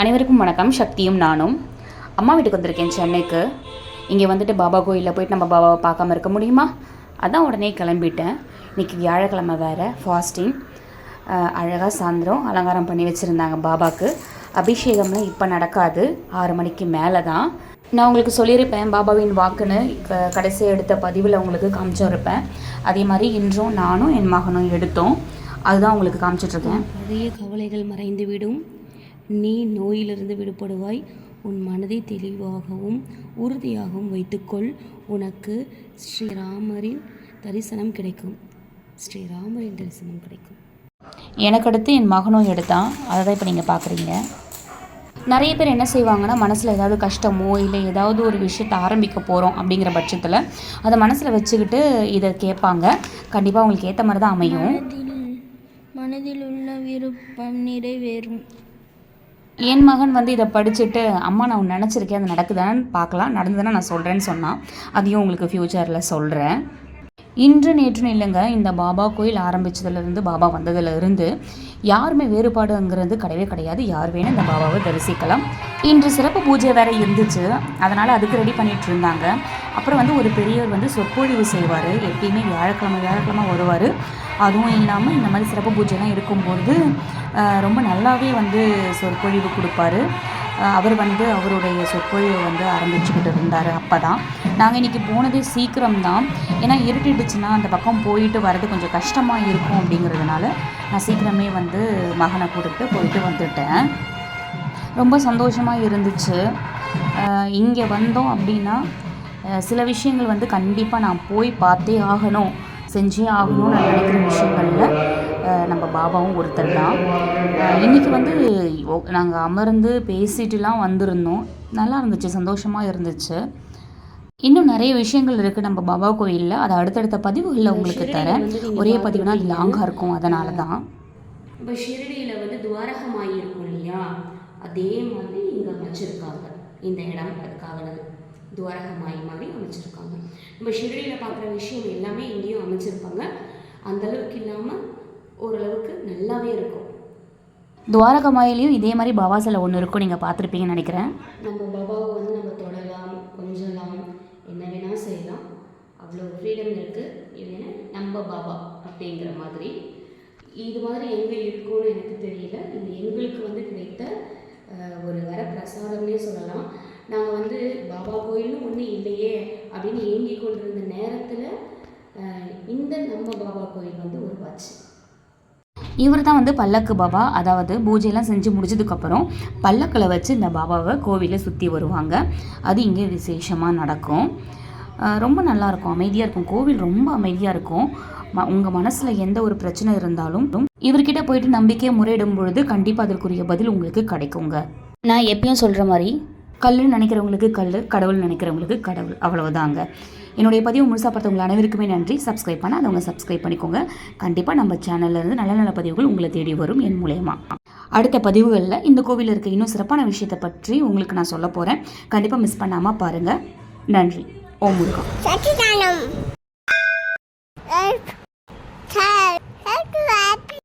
அனைவருக்கும் வணக்கம். சக்தியும் நானும். அம்மா வீட்டுக்கு வந்திருக்கேன் சென்னைக்கு. இங்கே வந்துட்டு பாபா கோயிலில் போயிட்டு நம்ம பாபாவை பார்க்காம இருக்க முடியுமா? அதான் உடனே கிளம்பிட்டேன். இன்றைக்கி வியாழக்கிழமை வேறு ஃபாஸ்டிங் அழகாக சாயந்தரம் அலங்காரம் பண்ணி வச்சுருந்தாங்க பாபாவுக்கு அபிஷேகம்லாம் இப்போ நடக்காது. ஆறு மணிக்கு மேலே தான் நான் உங்களுக்கு சொல்லியிருப்பேன் பாபாவின் வாக்குன்னு. இப்போ கடைசி எடுத்த பதிவில் உங்களுக்கு காமிச்சிருப்பேன். அதே மாதிரி இன்றும் நானும் என் மகனும் எடுத்தோம். அதுதான் உங்களுக்கு காமிச்சிட்ருக்கேன். பழைய கவலைகள் மறைந்துவிடும் நீ நோயிலிருந்து விடுபடுவாய். உன் மனதை தெளிவாகவும் உறுதியாகவும் வைத்துக்கொள். உனக்கு ஸ்ரீராமரின் தரிசனம் கிடைக்கும். ஸ்ரீராமரின் தரிசனம் கிடைக்கும். எனக்கு அடுத்து என் மகனும் எடுத்தான். அதை தான் இப்போ நீங்கள் பார்க்குறீங்க நிறைய பேர் என்ன செய்வாங்கன்னா மனசில் ஏதாவது கஷ்டமோ இல்லை ஏதாவது ஒரு விஷயத்தை ஆரம்பிக்க போகிறோம் அப்படிங்கிற பட்சத்தில் அதை மனசில் வச்சுக்கிட்டு இதை கேட்பாங்க. கண்டிப்பாக உங்களுக்கு ஏற்ற மாதிரி தான் அமையும் மனதில் உள்ள விருப்பம் நிறைவேறும். என் மகன் வந்து இதை படிச்சுட்டு அம்மா நான் ஒன்று நினச்சிருக்கேன் அது நடக்குதான்னு பார்க்கலாம் நடந்ததுன்னா நான் சொல்கிறேன்னு சொன்னான். அதையும் உங்களுக்கு ஃப்யூச்சரில் சொல்கிறேன் இன்று நேற்றுன்னு இல்லைங்க இந்த பாபா கோயில் ஆரம்பித்ததுலேருந்து பாபா வந்ததுலேருந்து யாருமே வேறுபாடுங்கிறது கிடையவே கிடையாது. யார் வேணும் இந்த பாபாவை தரிசிக்கலாம். இன்று சிறப்பு பூஜை வேற இருந்துச்சு. அதனால் அதுக்கு ரெடி பண்ணிகிட்டு இருந்தாங்க. அப்புறம் வந்து ஒரு பெரியவர் வந்து சொற்பொழிவு செய்வார். எப்பயுமே வியாழக்கிழமை வியாழக்கிழமை வருவார். அதுவும் இல்லாமல் இந்த மாதிரி சிறப்பு பூஜைலாம் இருக்கும்போது ரொம்ப நல்லாவே வந்து சொற்பொழிவு கொடுப்பாரு. அவர் வந்து அவருடைய சொற்பொழிவை வந்து ஆரம்பிச்சுக்கிட்டு இருந்தார் அப்போ தான் நாங்கள் இன்றைக்கி போனதே சீக்கிரம் தான் ஏன்னா இருட்டிடுச்சுன்னா அந்த பக்கம் போயிட்டு வர்றது கொஞ்சம் கஷ்டமாக இருக்கும் அப்படிங்கிறதுனால நான் சீக்கிரமே வந்து மகனை கூட்டிகிட்டு போயிட்டு வந்துட்டேன். ரொம்ப சந்தோஷமாக இருந்துச்சு. இங்கே வந்தோம் அப்படின்னா சில விஷயங்கள் வந்து கண்டிப்பாக நான் போய் பார்த்தே ஆகணும். செஞ்சே ஆகணும்னு நான் நினைக்கிற விஷயங்களில் பாபாவும் ஒருத்தர் தான். இன்றைக்கி வந்து நாங்கள் அமர்ந்து பேசிட்டுலாம் வந்திருந்தோம். நல்லா இருந்துச்சு சந்தோஷமாக இருந்துச்சு. இன்னும் நிறைய விஷயங்கள் இருக்குது நம்ம பாபா கோயிலில். அதை அடுத்தடுத்த பதிவுகளில் உங்களுக்கு தரேன். ஒரே பதிவுனா அது லாங்காக இருக்கும் அதனால தான். இப்போ ஷிரடியில் வந்து துவாரகமாயி இருக்கும் இல்லையா? அதே மாதிரி இங்கே அமைச்சிருக்காங்க. இந்த இடம் அதுக்காகனது துவாரகமாயி மாதிரி அமைச்சிருக்காங்க. நம்ம ஷிரடியில் பார்க்குற விஷயம் எல்லாமே இங்கேயும் அமைச்சிருப்பாங்க. அந்த அளவுக்கு இல்லாமல் ஓரளவுக்கு நல்லாவே இருக்கும். துவாரகமாயிலையும் இதே மாதிரி பாபா சிலை ஒன்று இருக்கும் நீங்கள் பார்த்துருப்பீங்கன்னு நினைக்கிறேன். நம்ம பாபாவை வந்து நம்ம தொடலாம் கொஞ்சலாம் என்ன வேணால் செய்யலாம். அவ்வளோ ஃப்ரீடம் இருக்குது இல்லைன்னா நம்ம பாபா அப்படிங்கிற மாதிரி. இது மாதிரி எங்கே இருக்கும்னு எனக்கு தெரியல. இது எங்களுக்கு வந்து கிடைத்த ஒரு வர பிரசாதம்னே சொல்லலாம். நாங்கள் வந்து பாபா கோயிலும் ஒன்றும் இல்லையே அப்படின்னு ஏங்கி கொண்டிருந்த நேரத்தில் இந்த நம்ம பாபா கோயில் வந்து உருவாச்சு. இவர் தான் வந்து பல்லக்கு பாபா. அதாவது பூஜையெல்லாம் செஞ்சு முடிச்சதுக்கப்புறம் பல்லக்கில் வச்சு இந்த பாபாவை கோவிலில் சுற்றி வருவாங்க. அது இங்கே விசேஷமாக நடக்கும். ரொம்ப நல்லாயிருக்கும் அமைதியாக இருக்கும். கோவில் ரொம்ப அமைதியாக இருக்கும். ம உங்கள் மனசில் எந்த ஒரு பிரச்சனை இருந்தாலும் இவர்கிட்ட போயிட்டு நம்பிக்கையை முறையிடும் பொழுது கண்டிப்பாக அதற்குரிய பதில் உங்களுக்கு கிடைக்குங்க. நான் எப்பயும் சொல்கிற மாதிரி கல்லுன்னு நினைக்கிறவங்களுக்கு கல் கடவுள் நினைக்கிறவங்களுக்கு கடவுள். அவ்வளவுதாங்க. என்னுடைய பதிவு முழுசாக பார்த்தவங்க அனைவருக்குமே நன்றி. சப்ஸ்கிரைப் பண்ண அவங்க சப்ஸ்கிரைப் பண்ணிக்கோங்க. கண்டிப்பாக நம்ம சேனல்ல இருந்து நல்ல நல்ல பதிவுகள் உங்களை தேடி வரும் என் மூலயமா. அடுத்த பதிவுகளில் இந்த கோவிலில் இருக்க இன்னும் சிறப்பான விஷயத்தை பற்றி உங்களுக்கு நான் சொல்ல போகிறேன் கண்டிப்பாக மிஸ் பண்ணாமல் பாருங்கள் நன்றி. ஓம் முருகா.